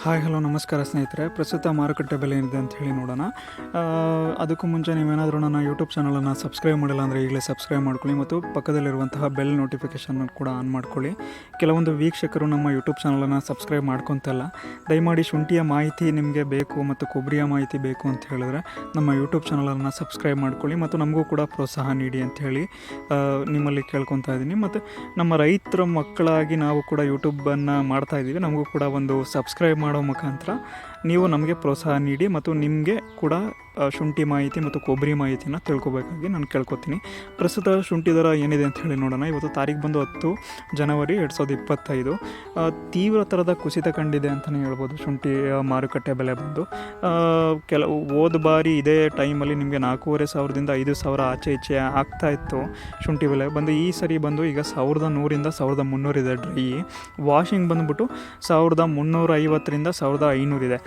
Hi, hello, ನಮಸ್ಕಾರ ಸ್ನೇಹಿತರೆ. ಪ್ರಸ್ತುತ ಮಾರುಕಟ್ಟೆ ಬೆಲೆ ಏನಿದೆ ಅಂತ ಹೇಳಿ ನೋಡೋಣ. ಅದಕ್ಕೂ ಮುಂಚೆ ನೀವೇನಾದರೂ ನನ್ನ ಯೂಟ್ಯೂಬ್ ಚಾನಲನ್ನು ಸಬ್ಸ್ಕ್ರೈಬ್ ಮಾಡಿಲ್ಲ ಅಂದರೆ ಈಗಲೇ ಸಬ್ಸ್ಕ್ರೈಬ್ ಮಾಡ್ಕೊಳ್ಳಿ ಮತ್ತು ಪಕ್ಕದಲ್ಲಿರುವಂತಹ ಬೆಲ್ ನೋಟಿಫಿಕೇಷನ್ ಕೂಡ ಆನ್ ಮಾಡ್ಕೊಳ್ಳಿ. ಕೆಲವೊಂದು ವೀಕ್ಷಕರು ನಮ್ಮ ಯೂಟ್ಯೂಬ್ ಚಾನಲನ್ನು ಸಬ್ಸ್ಕ್ರೈಬ್ ಮಾಡ್ಕೊತಲ್ಲ. ದಯಮಾಡಿ ಶುಂಠಿಯ ಮಾಹಿತಿ ನಿಮಗೆ ಬೇಕು ಮತ್ತು ಕೊಬ್ಬರಿಯ ಮಾಹಿತಿ ಬೇಕು ಅಂತ ಹೇಳಿದ್ರೆ ನಮ್ಮ ಯೂಟ್ಯೂಬ್ ಚಾನಲನ್ನು ಸಬ್ಸ್ಕ್ರೈಬ್ ಮಾಡ್ಕೊಳ್ಳಿ ಮತ್ತು ನಮಗೂ ಕೂಡ ಪ್ರೋತ್ಸಾಹ ನೀಡಿ ಅಂತ ಹೇಳಿ ನಿಮ್ಮಲ್ಲಿ ಕೇಳ್ಕೊತಾ ಇದ್ದೀನಿ. ಮತ್ತು ನಮ್ಮ ರೈತರ ಮಕ್ಕಳಾಗಿ ನಾವು ಕೂಡ ಯೂಟ್ಯೂಬನ್ನು ಮಾಡ್ತಾ ಇದ್ದೀವಿ. ನಮಗೂ ಕೂಡ ಒಂದು ಸಬ್ಸ್ಕ್ರೈಬ್ ಮಾಡೋ ಮುಖಾಂತರ ನೀವು ನಮಗೆ ಪ್ರೋತ್ಸಾಹ ನೀಡಿ ಮತ್ತು ನಿಮಗೆ ಕೂಡ ಶುಂಠಿ ಮಾಹಿತಿ ಮತ್ತು ಕೊಬ್ಬರಿ ಮಾಹಿತಿನ ತಿಳ್ಕೊಬೇಕಾಗಿ ನಾನು ಕೇಳ್ಕೊತೀನಿ. ಪ್ರಸ್ತುತ ಶುಂಠಿ ದರ ಏನಿದೆ ಅಂತ ಹೇಳಿ ನೋಡೋಣ. ಇವತ್ತು ತಾರೀಕು ಬಂದು ಹತ್ತು ಜನವರಿ ಎರಡು ಸಾವಿರದ ಇಪ್ಪತ್ತೈದು. ತೀವ್ರ ಥರದ ಕುಸಿತ ಕಂಡಿದೆ ಅಂತಲೇ ಹೇಳ್ಬೋದು ಶುಂಠಿ ಮಾರುಕಟ್ಟೆ ಬೆಲೆ ಬಂದು. ಕೆಲವು ಹೋದ ಬಾರಿ ಇದೇ ಟೈಮಲ್ಲಿ ನಿಮಗೆ ನಾಲ್ಕೂವರೆ ಸಾವಿರದಿಂದ ಐದು ಸಾವಿರ ಆಚೆ ಈಚೆ ಆಗ್ತಾ ಇತ್ತು ಶುಂಠಿ ಬೆಲೆ. ಬಂದು ಈ ಸರಿ ಬಂದು ಈಗ ಸಾವಿರದ ನೂರಿಂದ ಸಾವಿರದ ಮುನ್ನೂರಿದೆ ಡ್ರೈ. ವಾಷಿಂಗ್ ಬಂದುಬಿಟ್ಟು ಸಾವಿರದ ಮುನ್ನೂರ ಐವತ್ತರಿಂದ ಸಾವಿರದ ಐನೂರಿದೆ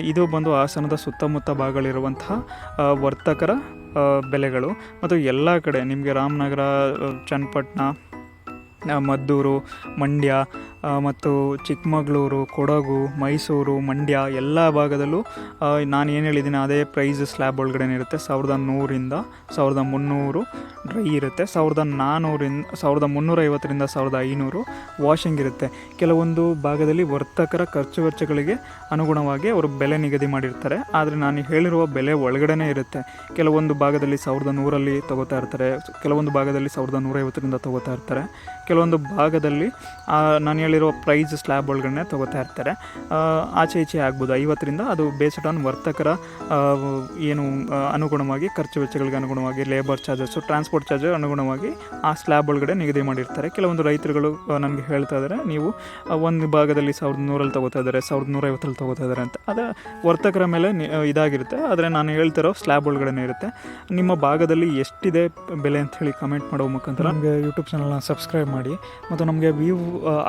ಇದು. ಬಂದು ಹಾಸನದ ಸುತ್ತಮುತ್ತ ಭಾಗಗಳಿರುವಂತಹ ವರ್ತಕರ ಬೆಲೆಗಳು. ಮತ್ತು ಎಲ್ಲ ಕಡೆ ನಿಮಗೆ ರಾಮನಗರ ಚನ್ನಪಟ್ಟಣ ಮದ್ದೂರು, ಮಂಡ್ಯ ಮತ್ತು ಚಿಕ್ಕಮಗಳೂರು, ಕೊಡಗು, ಮೈಸೂರು, ಮಂಡ್ಯ ಎಲ್ಲ ಭಾಗದಲ್ಲೂ ನಾನು ಏನು ಹೇಳಿದ್ದೀನಿ, ಅದೇ ಪ್ರೈಸ್ ಸ್ಲ್ಯಾಬ್ ಒಳಗಡೆ ಇರುತ್ತೆ. ಸಾವಿರದ ನೂರಿಂದ ಸಾವಿರದ ಮುನ್ನೂರು ಡ್ರೈ ಇರುತ್ತೆ. ಸಾವಿರದ ನಾನ್ನೂರಿಂದ ಸಾವಿರದ ಮುನ್ನೂರೈವತ್ತರಿಂದ ಸಾವಿರದ ಐನೂರು ವಾಷಿಂಗ್ ಇರುತ್ತೆ. ಕೆಲವೊಂದು ಭಾಗದಲ್ಲಿ ವರ್ತಕರ ಖರ್ಚು ವೆಚ್ಚಗಳಿಗೆ ಅನುಗುಣವಾಗಿ ಅವರು ಬೆಲೆ ನಿಗದಿ ಮಾಡಿರ್ತಾರೆ. ಆದರೆ ನಾನು ಹೇಳಿರುವ ಬೆಲೆ ಒಳಗಡೆನೇ ಇರುತ್ತೆ. ಕೆಲವೊಂದು ಭಾಗದಲ್ಲಿ ಸಾವಿರದ ನೂರಲ್ಲಿ ತಗೋತಾ ಇರ್ತಾರೆ. ಕೆಲವೊಂದು ಭಾಗದಲ್ಲಿ ಸಾವಿರದ ನೂರೈವತ್ತರಿಂದ ತಗೋತಾ ಇರ್ತಾರೆ. ಕೆಲವೊಂದು ಭಾಗದಲ್ಲಿ ನಾನು ಹೇಳಿರೋ ಪ್ರೈಸ್ ಸ್ಲ್ಯಾಬ್ ಒಳಗಡೆ ತಗೋತಾ ಇರ್ತಾರೆ. ಆಚೆ ಈಚೆ ಆಗ್ಬೋದು. ಐವತ್ತರಿಂದ ಅದು ಬೇಸ್ಡ್ ಆನ್ ವರ್ತಕರ ಏನು ಅನುಗುಣವಾಗಿ, ಖರ್ಚು ವೆಚ್ಚಗಳಿಗೆ ಅನುಗುಣವಾಗಿ ಲೇಬರ್ ಚಾರ್ಜಸ್ಸು ಟ್ರಾನ್ಸ್ಪೋರ್ಟ್ ಚಾರ್ಜ್ ಅನುಗುಣವಾಗಿ ಆ ಸ್ಲ್ಯಾಬ್ ಒಳಗಡೆ ನಿಗದಿ ಮಾಡಿರ್ತಾರೆ. ಕೆಲವೊಂದು ರೈತರುಗಳು ನನಗೆ ಹೇಳ್ತಾ ಇದ್ದಾರೆ ನೀವು ಒಂದು ಭಾಗದಲ್ಲಿ ಸಾವಿರದ ನೂರಲ್ಲಿ ತಗೋತಾ ಇದ್ದಾರೆ ಸಾವಿರದ ನೂರೈವತ್ತರಲ್ಲಿ ತಗೋತಾ ಇದ್ದಾರೆ ಅಂತ. ಅದು ವರ್ತಕರ ಮೇಲೆ ಇದಾಗಿರುತ್ತೆ. ಆದರೆ ನಾನು ಹೇಳ್ತಿರೋ ಸ್ಲ್ಯಾಬ್ ಒಳಗಡೆ ಇರುತ್ತೆ. ನಿಮ್ಮ ಭಾಗದಲ್ಲಿ ಎಷ್ಟಿದೆ ಬೆಲೆ ಅಂತ ಹೇಳಿ ಕಮೆಂಟ್ ಮಾಡೋ ಮುಖಾಂತರ ನಮಗೆ ಯೂಟ್ಯೂಬ್ ಚಾನಲ್ನ ಸಬ್ಸ್ಕ್ರೈಬ್ ಮಾಡಿ. ಮತ್ತು ನಮಗೆ ವ್ಯೂ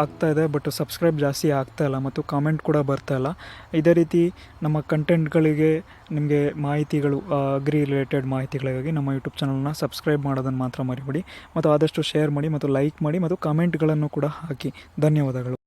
ಆಗ್ತಾ ಇದೆ ಬಟ್ ಸಬ್ಸ್ಕ್ರೈಬ್ ಜಾಸ್ತಿ ಆಗ್ತಾ ಇಲ್ಲ ಮತ್ತು ಕಾಮೆಂಟ್ ಕೂಡ ಬರ್ತಾ ಇಲ್ಲ. ಇದೇ ರೀತಿ ನಮ್ಮ ಕಂಟೆಂಟ್ಗಳಿಗೆ ನಿಮಗೆ ಮಾಹಿತಿಗಳು ಅಗ್ರಿ ರಿಲೇಟೆಡ್ ಮಾಹಿತಿಗಳಿಗಾಗಿ ನಮ್ಮ ಯೂಟ್ಯೂಬ್ ಚಾನಲ್ನ ಸಬ್ಸ್ಕ್ರೈಬ್ ಮಾಡೋದನ್ನು ಮಾತ್ರ ಮರಿಬೇಡಿ. ಮತ್ತು ಆದಷ್ಟು ಶೇರ್ ಮಾಡಿ ಮತ್ತು ಲೈಕ್ ಮಾಡಿ ಮತ್ತು ಕಾಮೆಂಟ್ಗಳನ್ನು ಕೂಡ ಹಾಕಿ. ಧನ್ಯವಾದಗಳು.